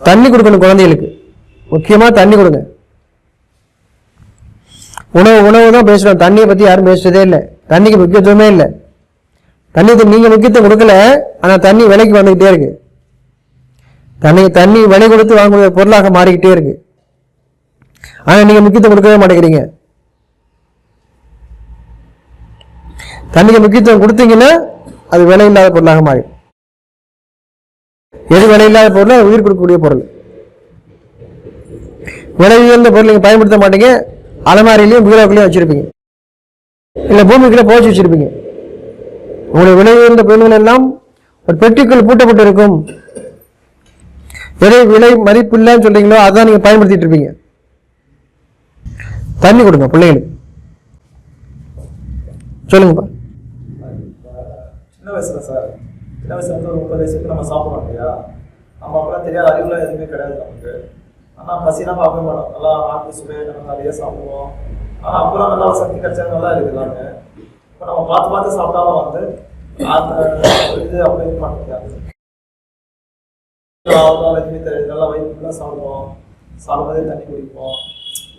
தண்ணி கொடுக்கணும் குழந்தைகளுக்கு. முக்கியமாக தண்ணி கொடுங்க. உணவு உணவு தான் பேசுகிறோம் தண்ணியை பற்றி யாரும் பேசுறதே இல்லை. தண்ணிக்கு முக்கியத்துவமே இல்லை. தண்ணிக்கு நீங்கள் முக்கியத்துவம் கொடுக்கல ஆனால் தண்ணி விலைக்கு வந்துக்கிட்டே இருக்கு. தண்ணி தண்ணி விலை கொடுத்து வாங்கக்கூடிய பொருளாக மாறிக்கிட்டே இருக்கு. ஆனால் நீங்கள் முக்கியத்துவம் கொடுக்கவே மாட்டேங்கிறீங்க. தண்ணிக்கு முக்கியத்துவம் கொடுத்தீங்கன்னா அது விலை இல்லாத பொருளாக மாறிடும். எது விலை இல்லாத பொருள் அது உயிர் கொடுக்கக்கூடிய பொருள். விலை உயர்ந்த பொருள் நீங்கள் பயன்படுத்த மாட்டீங்க. அலமாரிலையும் பீரோக்குள்ளேயும் வச்சிருப்பீங்க. இல்லை பூமிக்குள்ளே போச்சு வச்சிருப்பீங்க. உங்களுடைய விலை உயர்ந்த பொருள்கள் எல்லாம் ஒரு பெட்டிக்குள் பூட்டப்பட்டு இருக்கும் எதை விலை மதிப்பு இல்லைன்னு சொல்றீங்களோ அதான் நீங்க பயன்படுத்திட்டு இருப்பீங்க. தண்ணி கொடுங்க பிள்ளைகளுக்கு. சொல்லுங்கப்பா. சின்ன வயசுல வந்து ஒரு முப்பது வயசுக்கு நம்ம சாப்பிடுறோம் இல்லையா? நம்ம அப்பெல்லாம் தெரியாத அறிவுலாம் எதுவுமே கிடையாது நமக்கு. ஆனால் பசினா பார்க்க மாட்டோம். நல்லா ஆட்டு சுவை நம்ம நிறைய சாப்பிடுவோம். ஆனால் அப்புறம் நல்லா சக்தி கிடைச்சா நல்லா இருக்கு இப்போ நம்ம பார்த்து பார்த்து சாப்பிட்டாலும் வந்து அந்த இது அப்படி இருக்க மாட்டேங்குது எதுவுமே தெரியாது நல்லா வயிற்று சாப்பிடுவோம். சாப்பிடும்போதே தண்ணி குடிப்போம்.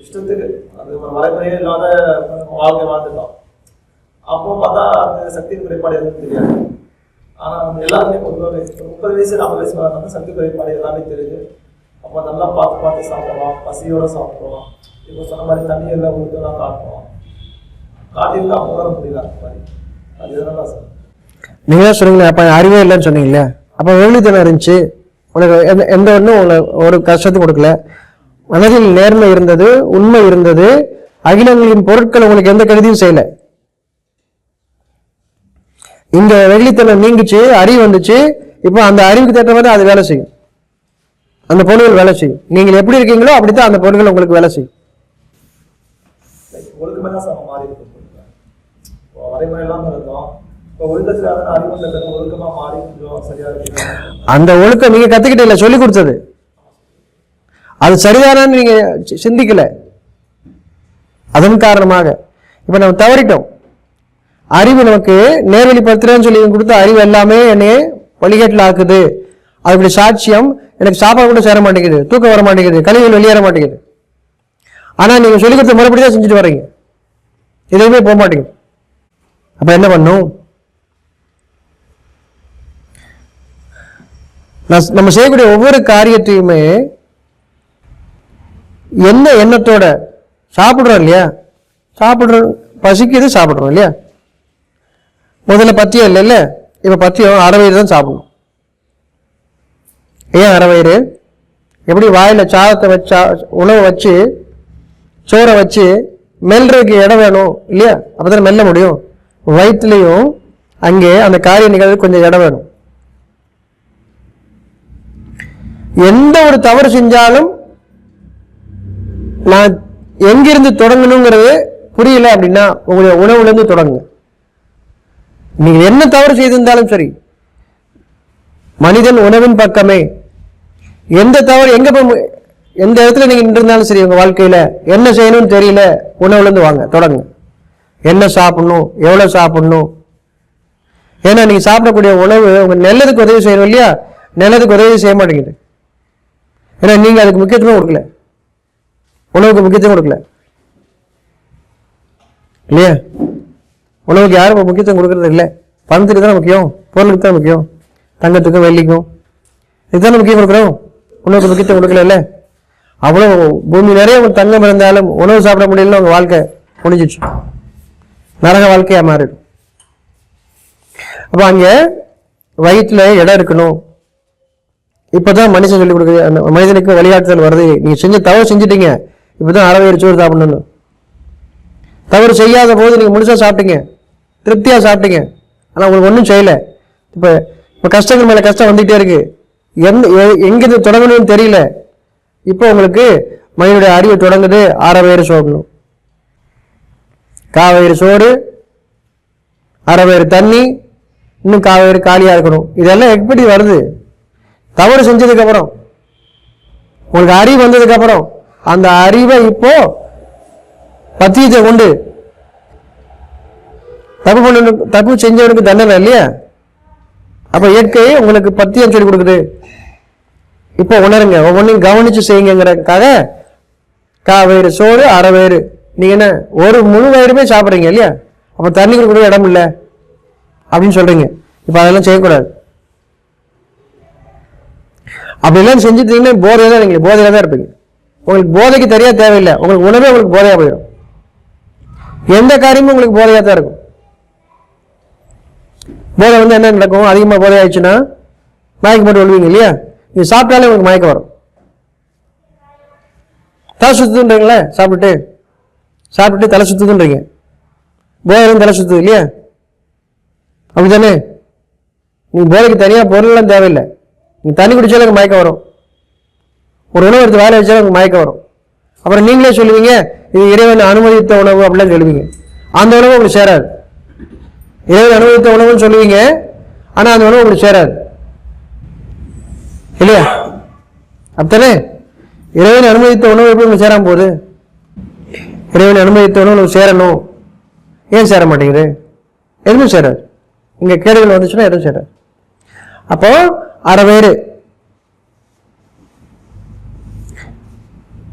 இஷ்டத்துக்கு. அது ஒரு வரைமுறையே இல்லாத வாழ்க்கை வாழ்ந்துட்டோம். அப்போ பார்த்தா அந்த சக்தி குறைபாடு எதுவும் தெரியாது. ஆனால் நம்ம எல்லாருமே பொதுவாக ஒரு முப்பது வயசு நாற்பது வயசு வரணும் சத்து குறைபாடு எல்லாமே தெரியுது. அப்போ நல்லா பார்த்து பார்த்து சாப்பிடலாம். பசியோடு சாப்பிடலாம். இப்போ சொன்ன மாதிரி தண்ணி எல்லாம் ஊற்றலாம் காட்டுவோம் காட்டியிருந்தா உணர முடியல அந்த மாதிரி. அது எதனால சார் நீங்க தான் சொன்னீங்களே அப்ப அறிவே இல்லைன்னு சொன்னீங்களே? அப்ப வெகுளித்தனம் இருந்துச்சு? உனக்கு எந்த எந்த ஒன்றும் உங்களை ஒரு கஷ்டத்தை கொடுக்கல. மனதில் நேர்மை இருந்தது உண்மை இருந்தது. அகிலங்களின் பொருட்கள் உங்களுக்கு எந்த கருதியும் செய்யலை. இந்த வெகுளித்தனம் நீங்கிச்சு அறிவு வந்துச்சு இப்போ அந்த அறிவுக்கு தகுந்த மாதிரி அது வேலை செய்யும். அந்த பொருள்கள் வேலை செய்யும். நீங்கள் எப்படி இருக்கீங்களோ அப்படித்தான் அந்த பொருள்கள் உங்களுக்கு வேலை செய்யும். அந்த ஒழுக்கம் நீங்க கத்துக்கிட்ட இல்ல சொல்லி கொடுத்தது. அது சரிதானான்னு நீங்க சிந்திக்கல. அதன் காரணமாக. இப்ப நம்ம தவறிட்டோம். அறிவு நமக்கு நேர்வழிப்படுத்துறேன்னு சொல்லி கொடுத்த அறிவு எல்லாமே என்னையே வழிகேட்டில் ஆக்குது. அதனுடைய சாட்சியம் எனக்கு சாப்பாடு கூட சேர மாட்டேங்குது தூக்கம் வர மாட்டேங்குது கழிவுகள் வெளியேற மாட்டேங்குது. ஆனால் நீங்கள் சொல்லிக்கிறத கொடுத்த தான் செஞ்சுட்டு வர்றீங்க. எதுவுமே போக மாட்டேங்குது. அப்போ என்ன பண்ணும்? நான் நம்ம செய்யக்கூடிய ஒவ்வொரு காரியத்தையுமே என்ன எண்ணத்தோட சாப்பிட்றோம் இல்லையா? சாப்பிட்றோம் பசிக்குது சாப்பிட்றோம் இல்லையா? முதல்ல பத்தியம் இல்லைல்ல இப்போ பத்தியம் அரைவயிறு தான் சாப்பிடணும். ஏன் அரைவயிறு எப்படி வாயில் சாதத்தை வச்சா உணவை வச்சு சோறை வச்சு மெல்றதுக்கு இடம் வேணும் இல்லையா? அப்பதான் மெல்ல முடியும். வயிற்றுலையும் அங்கே அந்த காரிய நிகழ்வு கொஞ்சம் இடம் வேணும். எந்த ஒரு தவறு செஞ்சாலும் நான் எங்கிருந்து தொடங்கணுங்கிறது புரியல அப்படின்னா உங்களுடைய உணவுலேருந்து தொடங்குங்க. நீங்கள் என்ன தவறு செய்திருந்தாலும் சரி மனிதன் உணவின் பக்கமே. எந்த தவறு எங்க போய் எந்த இடத்துல நீங்க நின்றிருந்தாலும் சரி உங்க வாழ்க்கையில என்ன செய்யணும்னு தெரியல உணவுல இருந்து வாங்க தொடங்க என்ன சாப்பிடணும் எவ்வளவு சாப்பிடணும்? ஏன்னா நீங்க சாப்பிடக்கூடிய உணவு உங்க நல்லதுக்கு உதவி செய்யணும் இல்லையா? நல்லதுக்கு உதவி செய்ய மாட்டேங்குது. ஏன்னா நீங்க அதுக்கு முக்கியத்துவம் கொடுக்கல. உணவுக்கு முக்கியத்துவம் கொடுக்கல. இல்லையா? உணவுக்கு யாரும் இப்போ முக்கியத்துவம் கொடுக்குறது இல்லை. பணத்துக்கு தான் முக்கியம். பொருளுக்கு தான் முக்கியம். தங்கத்துக்கும் வெள்ளிக்கும். இதுதானே முக்கியம் கொடுக்குறோம். உணவுக்கு முக்கியத்துவம் கொடுக்கல அவ்வளோ பூமி நிறைய உங்களுக்கு தங்கம் இருந்தாலும் உணவு சாப்பிட முடியல உங்கள் வாழ்க்கை முடிஞ்சிச்சு. நரக வாழ்க்கையாக மாறிடும் அப்போ அங்கே வயிற்றுல இடம் இருக்கணும். இப்பதான் மனுஷன் சொல்லி கொடுக்குது. அந்த மனிதனுக்கு வழிகாட்டுதல் வருது. நீங்கள் செஞ்ச தவறு செஞ்சுட்டீங்க. இப்பதான் அறவை சோறு சாப்பிடணும் தவறு செய்யாத போது நீங்கள் முழுசாக சாப்பிட்டீங்க. திருப்தியாக சாப்பிட்டீங்க. ஆனால் உங்களுக்கு ஒன்றும் செய்யலை. இப்போ இப்போ கஷ்டங்கள் மேலே கஷ்டம் வந்துகிட்டே இருக்குது எந்த எங்கேருந்து தொடங்கணும்னு தெரியல. இப்போ உங்களுக்கு மனிதனுடைய அறிவு தொடங்குது. அரை வயிறு சோடணும் காவயிறு சோறு அரை வயிறு தண்ணி இன்னும் காவயிறு காலியாக இருக்கணும். இதெல்லாம் எப்படி வருது? தவறு செஞ்சதுக்கப்புறம் உங்களுக்கு அறிவு வந்ததுக்கப்புறம் அந்த அறிவை இப்போ பத்தியத்தை கொண்டு தப்பு பண்ண தப்பு செஞ்சவனுக்கு தண்டனை இல்லையா? அப்போ இயற்கை உங்களுக்கு பத்தியம் சொல்லி கொடுக்குது. இப்போ உணருங்க. ஒவ்வொன்றையும் கவனிச்சு செய்யுங்கிறதுக்காக கா வயிறு சோறு அரை நீங்கள் என்ன ஒரு முழு வயிறுமே சாப்பிட்றீங்க இல்லையா? அப்போ தண்ணி கொடுக்க இடம் இல்லை. அப்படின்னு சொல்கிறீங்க இப்போ அதெல்லாம் செய்யக்கூடாது. அப்படிலாம் செஞ்சுட்டீங்கன்னா போதையாக தான் நீங்கள் போதையாக தான் இருப்பீங்க. உங்களுக்கு போதைக்கு தெரியா தேவையில்லை. உங்களுக்கு உணவே உங்களுக்கு போதையாக போயிடும். எந்த காரியமும் உங்களுக்கு போதையாக தான் இருக்கும். போதை வந்து என்ன நடக்கும்? அதிகமாக போதை ஆயிடுச்சுன்னா மயக்கம் போட்டு விழுவீங்க இல்லையா? நீங்கள் சாப்பிட்டாலே உங்களுக்கு மயக்கம் வரும். தலை சுத்துன்றீங்களே சாப்பிட்டுட்டு? சாப்பிட்டுட்டு தலை சுத்துதுன்றீங்க. போதையிலும் தலை சுத்துது இல்லையா? அப்படி தானே நீங்கள் போதைக்கு தனியாக பொருள்லாம் தேவையில்லை. நீங்கள் தண்ணி குடிச்சாலும் உங்களுக்கு மயக்கம் வரும். ஒரு உணவு எடுத்து வேலை வச்சாலும் உங்களுக்கு மயக்கம் வரும். அப்புறம் நீங்களே சொல்லுவீங்க இது இறைவன் அனுமதித்த உணவு அப்படிலாம் சொல்லுவீங்க. அந்த உணவு உங்களுக்கு சேராது. இறைவன் அனுபவித்த உணவுன்னு சொல்லுவீங்க. ஆனால் அந்த உணவு உங்களுக்கு சேராது. இல்லையா? அப்படித்தானே? இறைவன் அனுமதித்த உணவு எப்படி உங்களுக்கு சேராம போகுது? இறைவன் அனுமதித்த உணவு உங்களுக்கு சேரணும். ஏன் சேர மாட்டேங்குது? எதுவும் சேராது. இங்கே கேடுகள் வந்துச்சுன்னா எதுவும் சேராது. அப்போ அரை பேர்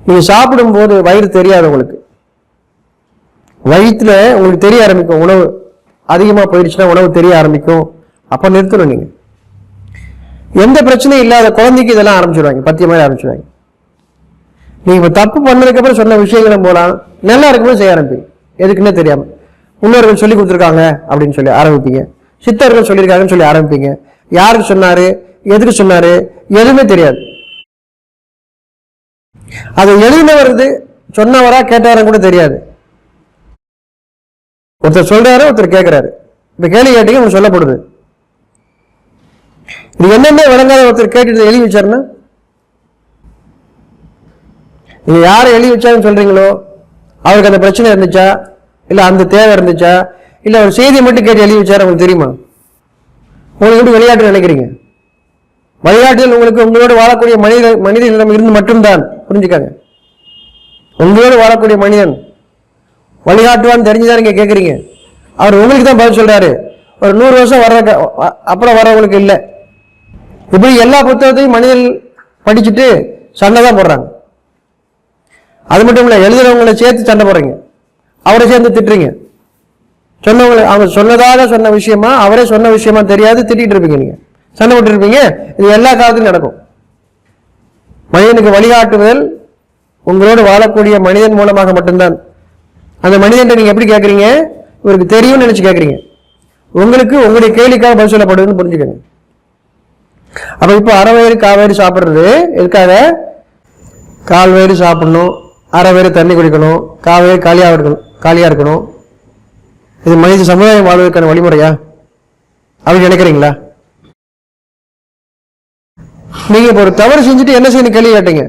நீங்கள் சாப்பிடும்போது வயிறு தெரியாது உங்களுக்கு. வயிற்றுல உங்களுக்கு தெரிய ஆரம்பிக்கும் உணவு. அதிகமாக போயிடுச்சுன்னா உணவு தெரிய ஆரம்பிக்கும். அப்போ நிறுத்தணும் நீங்கள் எந்த பிரச்சனையும் இல்லாத குழந்தைக்கு இதெல்லாம் ஆரம்பிச்சிடுவாங்க பத்திய மாதிரி ஆரம்பிச்சிடுவாங்க நீங்கள் இப்போ தப்பு பண்ணதுக்கப்புறம் சொன்ன விஷயங்களும் போலாம். நல்லா இருக்கும்போது செய்ய ஆரம்பிப்பீங்க. எதுக்குன்னே தெரியாமல் முன்னோர்கள் சொல்லி கொடுத்துருக்காங்க அப்படின்னு சொல்லி ஆரம்பிப்பீங்க. சித்தர்கள் சொல்லியிருக்காங்கன்னு சொல்லி ஆரம்பிப்பீங்க. யாருக்கு சொன்னாரு? எதுக்கு சொன்னாரு? எதுவுமே தெரியாது. அது எழுதினவரது சொன்னவரா கேட்டவரா கூட தெரியாது. ஒருத்தர் சொல்றாரு ஒருத்தர் கேட்கிறாரு இப்ப கேள்வி கேட்டீங்க உங்களுக்கு சொல்லப்படுது. இது என்னென்ன விளங்காத ஒருத்தர் கேட்டுட்டு எழுதி வச்சாருன்னா? நீங்க யாரை எழுதி வச்சாருன்னு சொல்றீங்களோ அவருக்கு அந்த பிரச்சனை இருந்துச்சா? இல்ல அந்த தேவை இருந்துச்சா? இல்ல ஒரு செய்தியை மட்டும் கேட்டு எழுதி வச்சாரு உங்களுக்கு தெரியுமா? உங்களுக்கு எப்படி விளையாட்டு நினைக்கிறீங்க? விளையாட்டுகள் உங்களுக்கு உங்களோடு வாழக்கூடிய மனித மனிதனிடம் இருந்து மட்டும்தான். புரிஞ்சுக்காங்க. உங்களோடு வாழக்கூடிய மனிதன். வழிகாட்டுவான்னு தெரிஞ்சுதான் நீங்க கேட்குறீங்க அவர் உங்களுக்கு தான் பதில் சொல்றாரு. ஒரு நூறு வருஷம் வர்ற அப்புறம் வர்றவங்களுக்கு இல்லை. இப்படி எல்லா புத்தகத்தையும் மனிதன் படிச்சுட்டு சண்டை தான் போடுறாங்க. அது மட்டும் இல்லை எழுதுறவங்களை சேர்த்து சண்டை போடுறீங்க. அவரை சேர்ந்து திட்டுறீங்க. சொன்னவங்களை அவங்க சொன்னதாக சொன்ன விஷயமா அவரே சொன்ன விஷயமா தெரியாது திட்டிட்டு இருப்பீங்க நீங்க. சண்டை விட்டுருப்பீங்க இது எல்லா காலத்திலும் நடக்கும். மனிதனுக்கு வழிகாட்டுதல் உங்களோடு வாழக்கூடிய மனிதன் மூலமாக மட்டும்தான். அந்த மனிதன் நீங்க எப்படி கேட்குறீங்க இவருக்கு தெரியும்னு நினைச்சு கேட்குறீங்க உங்களுக்கு உங்களுடைய கேள்விக்காக பதில் சொல்லப்படுதுன்னு புரிஞ்சுக்கோங்க. அப்போ இப்போ அரை வயிறு காவயிறு சாப்பிட்றது எதுக்காக? கால் வயிறு சாப்பிடணும் அரை வயிறு தண்ணி குடிக்கணும் கால் காலியாக இருக்கணும் காலியாக இருக்கணும். இது மனித சமுதாயம் வாழ்வதற்கான வழிமுறையா? அப்படி நினைக்கிறீங்களா? நீங்க இப்போ ஒரு தவறு செஞ்சுட்டு என்ன செய்யணும் கேள்வி கேட்டீங்க?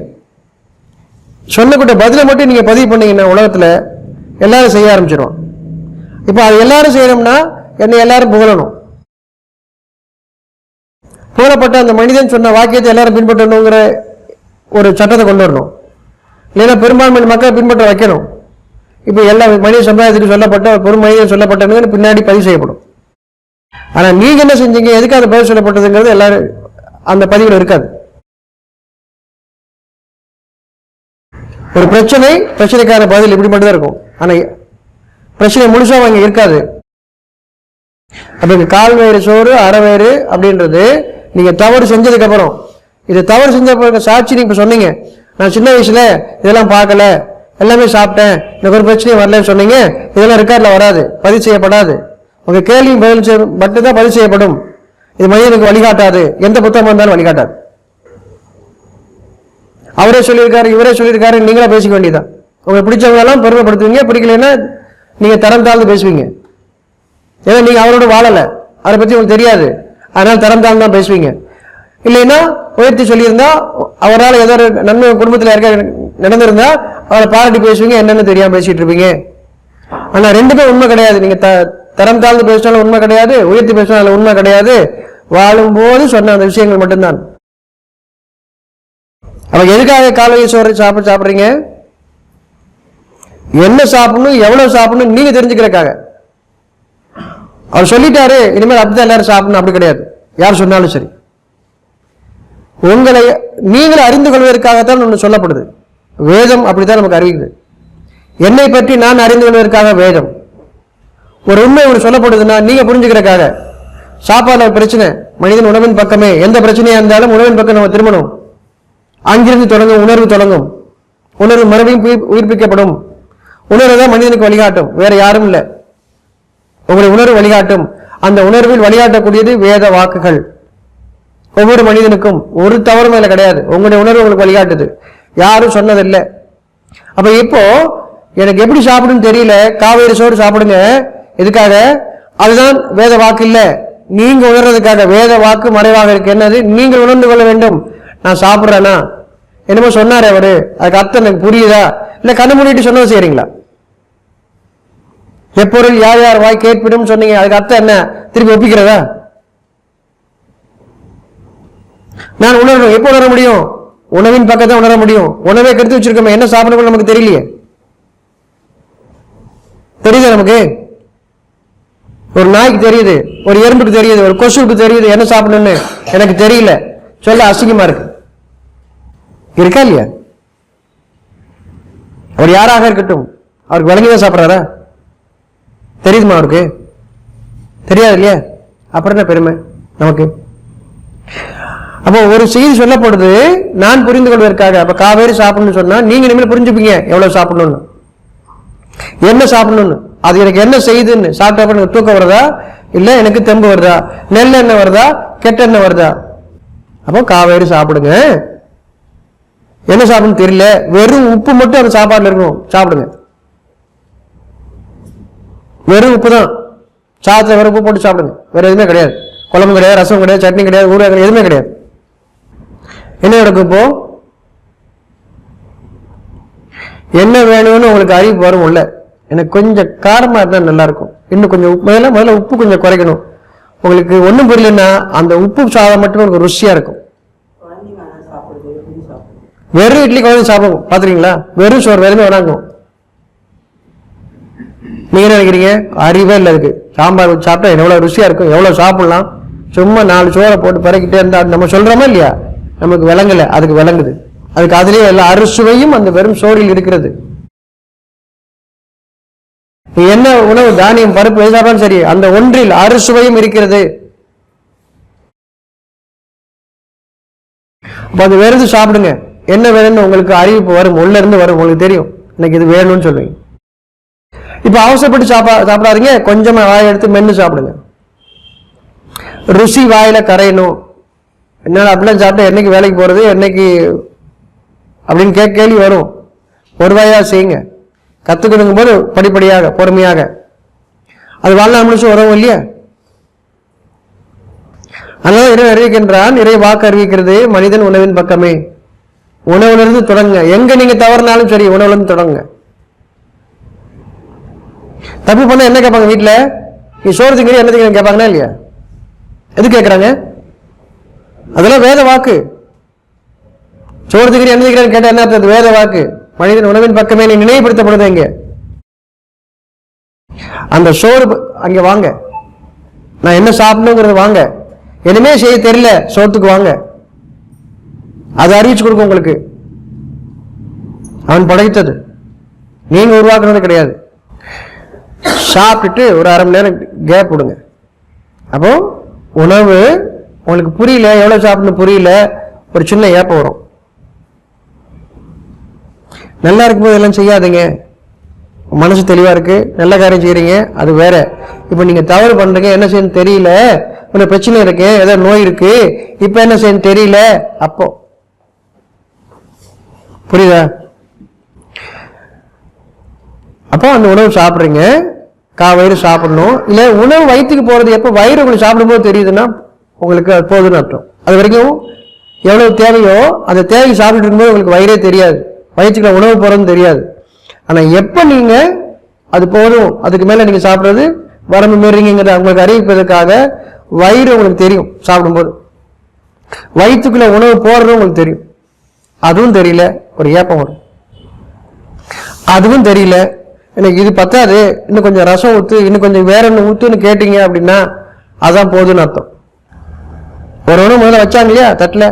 சொல்லக்கூட்ட பதிலை மட்டும் நீங்க பதிவு பண்ணீங்கன்னா உலகத்துல எல்லாரும் செய்ய ஆரம்பிச்சிடும் இப்போ அது எல்லாரும் செய்யணும்னா என்னை எல்லாரும் புகழணும். புகழப்பட்ட அந்த மனிதன் சொன்ன வாக்கியத்தை எல்லாரும் பின்பற்றணுங்கிற ஒரு சட்டத்தை கொண்டு வரணும். இல்லைன்னா பெரும்பான்மை மக்களை பின்பற்ற வைக்கணும். இப்போ எல்லா மனித சமுதாயத்துக்கு சொல்லப்பட்ட பெரும் மனிதன் சொல்லப்பட்டதுன்னு பின்னாடி பதிவு செய்யப்படும். ஆனால் நீங்க என்ன செஞ்சீங்க எதுக்கு அது பதிவு சொல்லப்பட்டதுங்கிறது எல்லாரும் அந்த பதிவில் இருக்காது. ஒரு பிரச்சனை பிரச்சனைக்கான பதில் இப்படி மட்டும்தான் இருக்கும். ஆனால் பிரச்சனை முழுசாக அங்கே இருக்காது. அப்போ இங்க கால் வயிறு சோறு அரை வயிறு அப்படின்றது நீங்கள் தவறு செஞ்சதுக்கப்புறம். இது தவறு செஞ்ச பிறகு சாட்சி நீங்கள் இப்போ சொன்னீங்க. நான் சின்ன வயசில் இதெல்லாம் பார்க்கல. எல்லாமே சாப்பிட்டேன். எனக்கு ஒரு பிரச்சனையும் வரலன்னு சொன்னீங்க. இதெல்லாம் ரெக்கார்டில் வராது. பதிவு செய்யப்படாது. உங்கள் கேள்வி பதில் செய்ய மட்டும்தான் பதிவு செய்யப்படும். இது மனிதனுக்கு வழிகாட்டாது. எந்த புத்தகம் இருந்தாலும் வழிகாட்டாது. அவரே சொல்லியிருக்காரு இவரே சொல்லியிருக்காரு நீங்களே பேசிக்க வேண்டியதான் உங்களுக்கு பிடிச்சவங்களெல்லாம் பெருமைப்படுத்துவீங்க பிடிக்கலைன்னா நீங்கள் தரம் தாழ்ந்து பேசுவீங்க. ஏன்னா நீங்கள் அவரோட வாழலை. அதை பற்றி உங்களுக்கு தெரியாது. அதனால் தரம் தாழ்ந்து தான் பேசுவீங்க. இல்லைன்னா உயர்த்தி சொல்லியிருந்தா அவரால் ஏதோ ஒரு நன்மை குடும்பத்தில் இருக்க நடந்திருந்தா அவரை பாராட்டி பேசுவீங்க என்னென்னு தெரியாமல் பேசிகிட்டு இருப்பீங்க. ஆனால் ரெண்டுமே உண்மை கிடையாது. நீங்கள் த தரம் தாழ்ந்து பேசினாலும் உண்மை கிடையாது உயர்த்தி பேசினாலும் உண்மை கிடையாது. வாழும்போது சொன்ன அந்த விஷயங்கள் மட்டும்தான். அவங்க எதுக்காக காலையில் சோறு சாப்பிட சாப்பிட்றீங்க? என்ன சாப்பிடணும் எவ்வளவு சாப்பிடணும் நீங்க தெரிஞ்சுக்கிறக்காக அவர் சொல்லிட்டாரு இனிமேல் அப்படிதான் எல்லாரும் சாப்பிடணும் அப்படி கிடையாது. யார் சொன்னாலும் சரி. உங்களை நீங்கள் அறிந்து கொள்வதற்காகத்தான் ஒன்று சொல்லப்படுது. வேதம் அப்படித்தான் நமக்கு அறிவிக்குது. என்னை பற்றி நான் அறிந்து கொள்வதற்காக வேதம். ஒரு உண்மை ஒன்று சொல்லப்படுதுன்னா நீங்க புரிஞ்சுக்கிறக்காக சாப்பாடு ஒரு பிரச்சனை மனிதன் உணவின் பக்கமே. எந்த பிரச்சனையா இருந்தாலும் உணவின் பக்கம் நம்ம திரும்பணும். அங்கிருந்து தொடங்கும் உணர்வு தொடங்கும். உணர்வு மறுபடியும் உயிர்ப்பிக்கப்படும். உணர்வு தான் மனிதனுக்கு வழிகாட்டும். வேற யாரும் இல்லை. உங்களை உணர்வு வழிகாட்டும். அந்த உணர்வில் வழிகாட்டக்கூடியது வேத வாக்குகள். ஒவ்வொரு மனிதனுக்கும் ஒரு தவறும் இல்லை கிடையாது. உங்களுடைய உணர்வு உங்களுக்கு வழிகாட்டுது. யாரும் சொன்னதில்லை. அப்ப இப்போ எனக்கு எப்படி சாப்பிடுன்னு தெரியல. காவேரி சோறு சாப்பிடுங்க. எதுக்காக? அதுதான் வேத வாக்கு இல்லை. நீங்க உணர்றதுக்காக. வேத வாக்கு மறைவாக இருக்கு. என்னது? நீங்கள் உணர்ந்து கொள்ள வேண்டும். நான் சாப்பிட்றேனா? என்னமோ சொன்னார் அவரு. அதுக்கு அர்த்தம் எனக்கு புரியுதா? இல்ல கண்ணு மூடிட்டு சொன்னது செய்றீங்களா? எப்பொருள் யார் யார் வாய் கேட்பிடும் சொன்னீங்க? அதுக்கு அர்த்தம் என்ன? திருப்பி ஒப்பிக்கிறதா? நான் உணரணும் எப்போ உணர முடியும்? உணவின் பக்கத்தை உணர முடியும். உணவை கெடுத்து வச்சிருக்கோமே என்ன சாப்பிடணும் நமக்கு தெரியலையே. தெரியுதா நமக்கு? ஒரு நாய்க்கு தெரியுது ஒரு எறும்புக்கு தெரியுது ஒரு கொசுவுக்கு தெரியுது என்ன சாப்பிடணும்னு? எனக்கு தெரியல. சொல்ல அசிங்கமா இருக்கு. இருக்கா இல்லையா? அவர் யாராக இருக்கட்டும் அவருக்கு விளங்கிதான் சாப்பிட்றாரா? தெரியுதுமா அவருக்கு? தெரியாது இல்லையா? அப்புறம் என்ன பெருமை நமக்கு? அப்போ ஒரு செய்தி சொல்லப்படுது நான் புரிந்து கொள்வதற்காக. அப்ப காவேரி சாப்பிடணும்னு சொன்னா நீங்க இனிமேல் புரிஞ்சுப்பீங்க எவ்வளவு சாப்பிடணும்னு. என்ன சாப்பிடணும்னு? அது எனக்கு என்ன செய்யுதுன்னு. சாப்பிட்டா எனக்கு தூக்கம் வருதா? இல்ல எனக்கு தெம்பு வருதா? நெல் எண்ணெய் வருதா? கெட்ட எண்ணெய் வருதா? அப்போ காவேரி சாப்பிடுங்க. என்ன சாப்பிடணும் தெரியல. வெறும் உப்பு மட்டும் அந்த சாப்பாடுல இருக்கும். சாப்பிடுங்க. வெறும் உப்பு தான் சாதத்தை வெறும் உப்பு போட்டு சாப்பிடுங்க. வேற எதுவுமே கிடையாது. குழம்பு கிடையாது ரசம் கிடையாது சட்னி கிடையாது ஊறுகாய் கிடையாது எதுவுமே கிடையாது. என்ன நடக்கும் இப்போ? என்ன வேணும்னு உங்களுக்கு அறிவு வரும் உள்ள எனக்கு கொஞ்சம் காரமா இருந்தா நல்லா இருக்கும் இன்னும் கொஞ்சம் உப்பு முதல்ல முதல்ல உப்பு கொஞ்சம் குறைக்கணும். உங்களுக்கு ஒண்ணும் புரியலன்னா அந்த உப்பு சாதம் மட்டும் உங்களுக்கு ருசியா இருக்கும். வெறும் இட்லி குழந்தை சாப்பிடும் பாத்துறீங்களா வெறும் சோறு வெறுமே வணங்கும். நீங்க என்ன நினைக்கிறீங்க? அறிவே இல்லை அதுக்கு. சாம்பார் வச்சு சாப்பிட்டா எவ்வளோ ருசியாக இருக்கும்? எவ்வளோ சாப்பிட்லாம்? சும்மா நாலு சோறை போட்டு பறக்கிட்டே இருந்தால் அது நம்ம சொல்கிறோமா இல்லையா? நமக்கு விளங்கலை. அதுக்கு விளங்குது. அதுக்கு அதுலேயே எல்லா அறுசுவையும் அந்த வெறும் சோறில் இருக்கிறது. நீ என்ன உணவு? தானியம் பருப்பு எது சரி அந்த ஒன்றில் அறுசுவையும் இருக்கிறது. அப்போ அது வெறுது சாப்பிடுங்க. என்ன வேணும்னு உங்களுக்கு அறிவிப்பு வரும். உள்ளேருந்து வரும். உங்களுக்கு தெரியும். எனக்கு இது வேணும்னு சொல்லுவீங்க இப்போ அவசரப்பட்டு சாப்பா சாப்பிடாதீங்க. கொஞ்சமாக வாயை எடுத்து மென்று சாப்பிடுங்க. ருசி வாயில் கரையணும். என்னால் அப்படிலாம் சாப்பிட்டா என்னைக்கு வேலைக்கு போகிறது என்னைக்கு அப்படின்னு கேட்க கேள்வி வரும். ஒரு வாயாக செய்யுங்க. கற்றுக்கணுங்கும் போது படிப்படியாக பொறுமையாக. அது வாழ முழுசும் உறவும் இல்லையா? அதனால இறை அறிவிக்கின்றான் இறை வாக்கு அறிவிக்கிறது மனிதன் உணவின் பக்கமே. உணவுலேருந்து தொடங்குங்க. எங்கே நீங்கள் தவறுனாலும் சரி உணவுலேருந்து தொடங்குங்க. தப்பு பண்ண என்ன கேட்பாங்க வீட்டில் நீ சோறு திங்கிற என்ன திங்கிற கேட்பாங்கன்னா இல்லையா? எது கேட்குறாங்க? அதெல்லாம் வேத வாக்கு. சோறு திங்கிற என்ன திங்கிறான்னு கேட்டால் என்ன அர்த்தம்? வேத வாக்கு. மனிதன் உணவின் பக்கமே நீ நினைவுபடுத்தப்படுது இங்க? அந்த சோறு அங்கே அங்க வாங்க. நான் என்ன சாப்பிடணுங்கிறது வாங்க. எதுவுமே செய்ய தெரியல சோத்துக்கு வாங்க. அதை அறிவிச்சு கொடுக்கும் உங்களுக்கு. அவன் படைத்தது. நீங்க உருவாக்குறது கிடையாது. சாப்பிட்டுட்டு ஒரு அரை மணி நேரம் கேப் விடுங்க. அப்போ உணவு உங்களுக்கு புரியல எவ்வளோ சாப்பிடணும் புரியல ஒரு சின்ன ஏப்பம் வரும். நல்லா இருக்கும்போது எல்லாம் செய்யாதீங்க. மனசு தெளிவாக இருக்கு நல்ல காரியம் செய்கிறீங்க அது வேற. இப்போ நீங்கள் தவறு பண்ணுறீங்க என்ன செய்யணும் தெரியல ஒரு பிரச்சனை இருக்கு ஏதோ நோய் இருக்கு இப்போ என்ன செய்யணும் தெரியல அப்போ. புரியுதா? அப்போ அந்த உணவு சாப்பிட்றீங்க. கா வயிறு சாப்பிடணும். இல்லை உணவு வயிற்றுக்கு போகிறது எப்போ வயிறு உங்களுக்கு சாப்பிடும்போது தெரியுதுன்னா உங்களுக்கு அது போதுன்னு அர்த்தம். அது வரைக்கும் எவ்வளவு தேவையோ அந்த தேவை சாப்பிட்டு இருக்கும்போது உங்களுக்கு வயிறே தெரியாது. வயிற்றுக்குள்ள உணவு போகிறதுன்னு தெரியாது. ஆனால் எப்போ நீங்கள் அது போதும் அதுக்கு மேலே நீங்கள் சாப்பிட்றது வரம்பு மீறீங்கிறத உங்களுக்கு அறிவிப்பதற்காக வயிறு உங்களுக்கு தெரியும் சாப்பிடும்போது. வயிற்றுக்குள்ள உணவு போடுறதும் உங்களுக்கு தெரியும். அதுவும் தெரியல ஒரு ஏப்பம் வரும். அதுவும் தெரியல எனக்கு இது பத்தாது. இன்னும் கொஞ்சம் ரசம் ஊற்று இன்னும் கொஞ்சம் வேற ஒன்று ஊற்றுன்னு கேட்டீங்க அப்படின்னா அதான் போதும்னு அர்த்தம். ஒரு ஒன்று முதல்ல வச்சாங்க இல்லையா தட்டில்?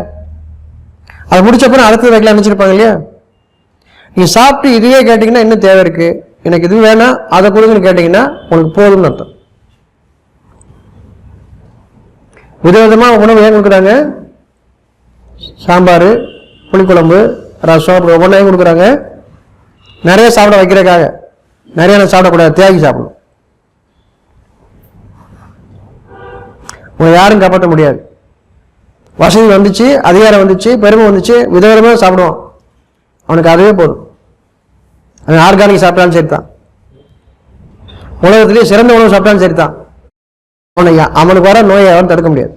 அது முடிச்சப்பறம் அடுத்தது வைக்கலாம் நினச்சிருப்பாங்க இல்லையா? நீங்கள் சாப்பிட்டு இதுவே கேட்டிங்கன்னா இன்னும் தேவை இருக்குது எனக்கு இது வேணாம் அதை கொடுங்கன்னு கேட்டிங்கன்னா உனக்கு போதும்னு அர்த்தம். விதவிதமாக உணவு ஏன் கொடுக்குறாங்க? சாம்பார் புளிக்குழம்பு ரசம் அப்படி ஒவ்வொன்றையும் கொடுக்குறாங்க. நிறைய சாப்பிட வைக்கிறதுக்காக. நிறைய நான் சாப்பிடக்கூடாது தேங்கி சாப்பிடும் உங்களை யாரும் காப்பாற்ற முடியாது. வசதி வந்துச்சு அதிகாரம் வந்துச்சு பெருமை வந்துச்சு விதவிதமாக சாப்பிடுவான் அவனுக்கு அதுவே போதும். அவன் ஆர்கானிக் சாப்பிட்டாலும் சரி தான் உலகத்திலேயே சிறந்த உணவு சாப்பிட்டாலும் சரி தான் அவனை அவனுக்கு வர நோயை அவன் தடுக்க முடியாது.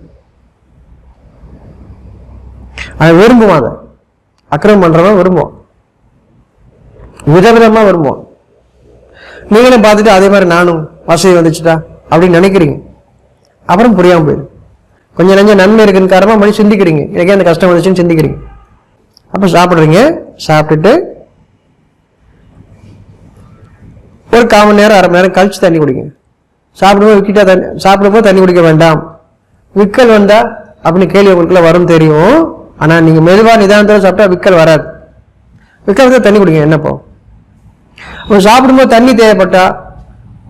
அவன் விரும்புவான் அதை. அக்கிரமம் பண்றவன் விரும்புவான். விதவிதமாக விரும்புவான். நீங்களும் பார்த்துட்டு அதே மாதிரி நானும் வசதி வந்துச்சுட்டா அப்படின்னு நினைக்கிறீங்க. அப்புறம் புரியாம போயிடும் கொஞ்சம் நஞ்சம் நன்மை இருக்குன்னு காரணமாக மணி சிந்திக்கிறீங்க. எனக்கே அந்த கஷ்டம் வந்துச்சுன்னு சிந்திக்கிறீங்க. அப்போ சாப்பிட்றீங்க சாப்பிட்டுட்டு ஒரு கால் மணி நேரம் அரை மணி நேரம் கழிச்சு தண்ணி குடிங்க. சாப்பிடும்போது விக்கிட்டா தண்ணி சாப்பிடும்போது தண்ணி குடிக்க வேண்டாம். விக்கல் வந்தா அப்படின்னு கேள்வி உங்களுக்குள்ள வரும் தெரியும். ஆனா நீங்க மெதுவா நிதானத்தோட சாப்பிட்டா விக்கல் வராது. விக்கல் வந்தா தண்ணி குடிங்க என்னப்போ அப்போ சாப்பிடும்போது தண்ணி தேவைப்பட்டால்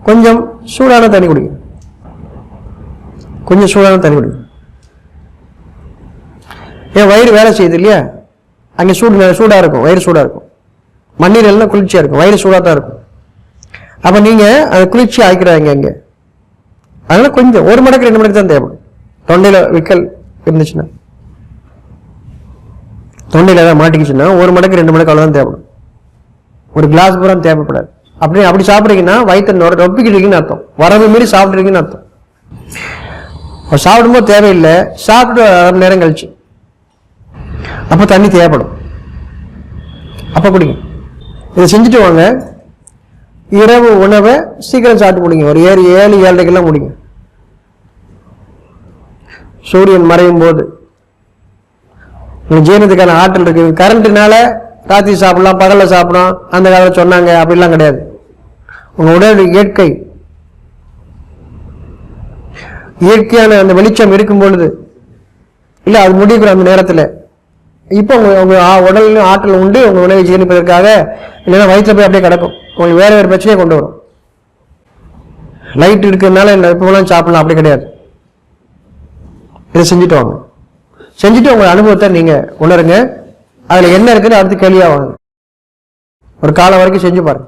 கொஞ்சம் சூடான தண்ணி குடிங்க. கொஞ்சம் சூடான தண்ணி குடிங்க. ஏன் வயிறு வேலை செய்யுது இல்லையா? அங்கே சூடு சூடாக இருக்கும் வயிறு சூடாக இருக்கும். மண்ணீர் எல்லாம் குளிர்ச்சியாக இருக்கும் வயிறு சூடாக தான் இருக்கும். அப்போ நீங்கள் அதை குளிர்ச்சி ஆக்கிக்கிறாங்க இங்கே அதனால் கொஞ்சம் ஒரு மடக்கு ரெண்டு மடக்கு தான் தேவைப்படும். தொண்டையில் விக்கல் இருந்துச்சுன்னா. தொண்டையில் ஏதாவது மாட்டிக்கிச்சுன்னா ஒரு மடக்கு ரெண்டு மடக்கு அவ்வளோதான் தேவைப்படும். ஒரு கிளாஸ் பூரா தேவைப்படாது. அப்படி அப்படி சாப்பிட்றீங்கன்னா வயிற்று நொர ரொப்பிக்கிட்டீங்கன்னு அர்த்தம். வரவு மீறி சாப்பிட்றீங்கன்னு அர்த்தம். சாப்பிடும்போது தேவையில்லை. சாப்பிட்டு அரை மணி நேரம் கழிச்சு. அப்போ தண்ணி தேவைப்படும். அப்போ குடிங்க. இதை செஞ்சுட்டு வாங்க. இரவு உணவை சீக்கிரம் சாப்பிட்டு முடிங்க. ஒரு ஏழு ஏழு ஏழரைக்கெல்லாம் முடிங்க. சூரியன் மறையும் போது. உங்க ஜீரணத்துக்கான ஆற்றல் இருக்கு. கரண்ட்னால ராத்திரி சாப்பிடலாம் பகலில் சாப்பிடலாம் அந்த காலத்தில் சொன்னாங்க அப்படிலாம் கிடையாது. உங்கள் உடல் இயற்கை. இயற்கையான அந்த வெளிச்சம் இருக்கும் பொழுது இல்லை அது முடிக்கிற அந்த நேரத்தில் இப்போ உங்கள் உங்கள் ஆ- ஆற்றல் உண்டு உங்கள் உணவை ஜீரணிப்பதற்காக இல்லைன்னா வயிற்றில் போய் அப்படியே கிடக்கும். உங்களுக்கு வேறு வேறு பிரச்சனையை கொண்டு வரும். லைட் இருக்கிறதுனால இல்லை இப்போலாம் சாப்பிடலாம் அப்படி கிடையாது. இதை செஞ்சுட்டு வாங்க. செஞ்சுட்டு உங்கள் அனுபவத்தை நீங்கள் உணருங்க. அதில் என்ன இருக்குன்னு அடுத்து கேள்வியாக வாங்க ஒரு காலம் வரைக்கும் செஞ்சு பாருங்க.